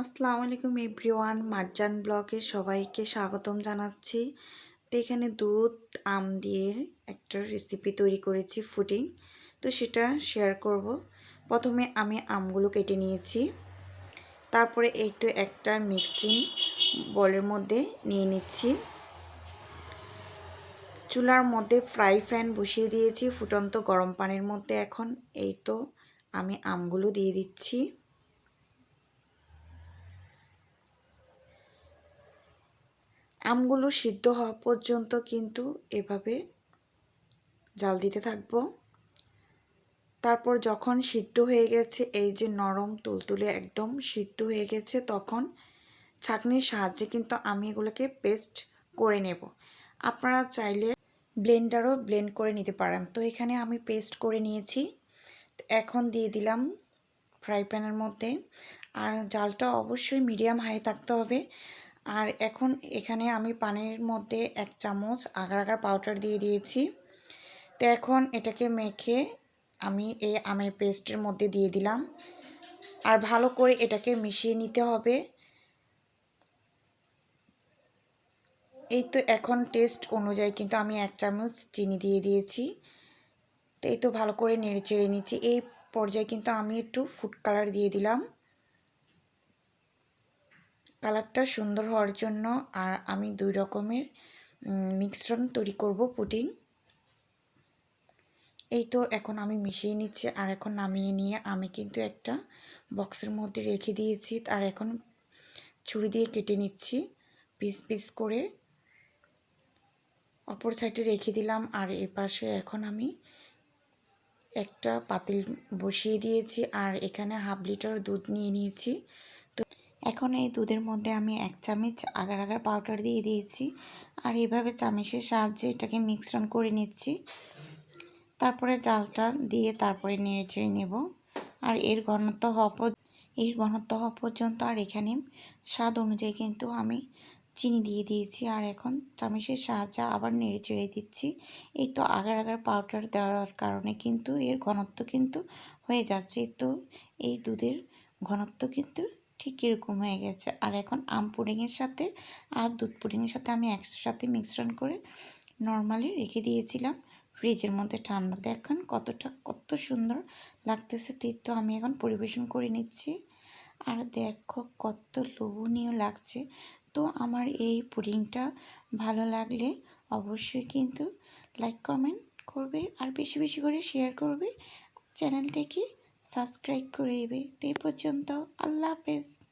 আসসালামু আলাইকুম এভরিওয়ান, মার্জান ব্লগে সবাইকে স্বাগতম জানাচ্ছি। তো এখানে দুধ, আম দিয়ে একটা রেসিপি তৈরি করেছি ফুডিং তো সেটা শেয়ার করব। প্রথমে আমি আমগুলো কেটে নিয়েছি। তারপরে এই তো একটা মিক্সিং বলের মধ্যে নিয়ে নিচ্ছি। চুলার মধ্যে ফ্রাই ফ্যান বসিয়ে দিয়েছি, ফুটন্ত গরম পানির মধ্যে এখন। এই তো আমি আমগুলো দিয়ে দিচ্ছি। আমগুলো সিদ্ধ হওয়া পর্যন্ত কিন্তু এভাবে জাল দিতে থাকব। তারপর যখন সিদ্ধ হয়ে গেছে, এই যে নরম তুলতুলে একদম সিদ্ধ হয়ে গেছে, তখন ছাঁকনির সাহায্যে কিন্তু আমি এগুলোকে পেস্ট করে নেব। আপনারা চাইলে ব্লেন্ডারও ব্লেন্ড করে নিতে পারেন। তো এখানে আমি পেস্ট করে নিয়েছি। এখন দিয়ে দিলাম ফ্রাই প্যানের মধ্যে। আর জালটা অবশ্যই মিডিয়াম হাই থাকতে হবে। আর এখন এখানে আমি পানির মধ্যে এক চামচ আগার আগার পাউডার দিয়ে দিয়েছি। তো এখন এটাকে মেখে আমি এই আমের পেস্টের মধ্যে দিয়ে দিলাম। আর ভালো করে এটাকে মিশিয়ে নিতে হবে। এই তো এখন টেস্ট অনুযায়ী কিন্তু আমি এক চামচ চিনি দিয়ে দিয়েছি। তো এই তো ভালো করে নেড়ে চেড়ে নিচ্ছি। এই পর্যায়ে কিন্তু আমি একটু ফুড কালার দিয়ে দিলাম। কালারটা সুন্দর হওয়ার জন্য আর আমি দুই রকমের মিশ্রণ তৈরি করব পুডিং। এই তো এখন আমি মিশিয়ে নিচ্ছি আর এখন নামিয়ে নিয়ে আমি কিন্তু একটা বক্সের মধ্যে রেখে দিয়েছি আর এখন ছুরি দিয়ে কেটে নিচ্ছি, পিস পিস করে। অপর সাইডে রেখে দিলাম আর এ পাশে এখন আমি একটা পাতিল বসিয়ে দিয়েছি আর এখানে হাফ লিটার দুধ নিয়ে নিয়েছি। এখন এই দুধের মধ্যে আমি এক চামচ আগার আগার পাউডার দিয়ে দিয়েছি। আর এভাবে চামচের সাহায্যে এটাকে মিশ্রণ করে নিচ্ছি। তারপরে জালটা দিয়ে তারপরে নেড়ে চেড়ে নেব। আর এর ঘনত্ব হওয়া এর ঘনত্ব হওয়া পর্যন্ত আর এখানে স্বাদ অনুযায়ী কিন্তু আমি চিনি দিয়ে দিয়েছি। আর এখন চামচের সাহায্যে আবার নেড়ে চেড়ে দিচ্ছি। এই তো আগার আগার পাউডার দেওয়ার কারণে কিন্তু এর ঘনত্ব কিন্তু হয়ে যাচ্ছে। তো এই দুধের ঘনত্ব কিন্তু ঠিক এরকম হয়ে গেছে। আর এখন আম পুডিংয়ের সাথে আর দুধ পুডিংয়ের সাথে আমি একসাথে মিশ্রণ করে নর্মালি রেখে দিয়েছিলাম। ফ্রিজের মধ্যে ঠান্ডা দেখেন কতটা, কত সুন্দর লাগতেছে তো আমি এখন পরিবেশন করে নিচ্ছি। আর দেখো কত লোভনীয় লাগছে। তো আমার এই পুডিংটা ভালো লাগলে অবশ্যই কিন্তু লাইক কমেন্ট করবে আর বেশি বেশি করে শেয়ার করবে। চ্যানেলটিকে সাবস্ক্রাইব করে দেবে। তো এই পর্যন্ত আল্লাহ হাফেজ।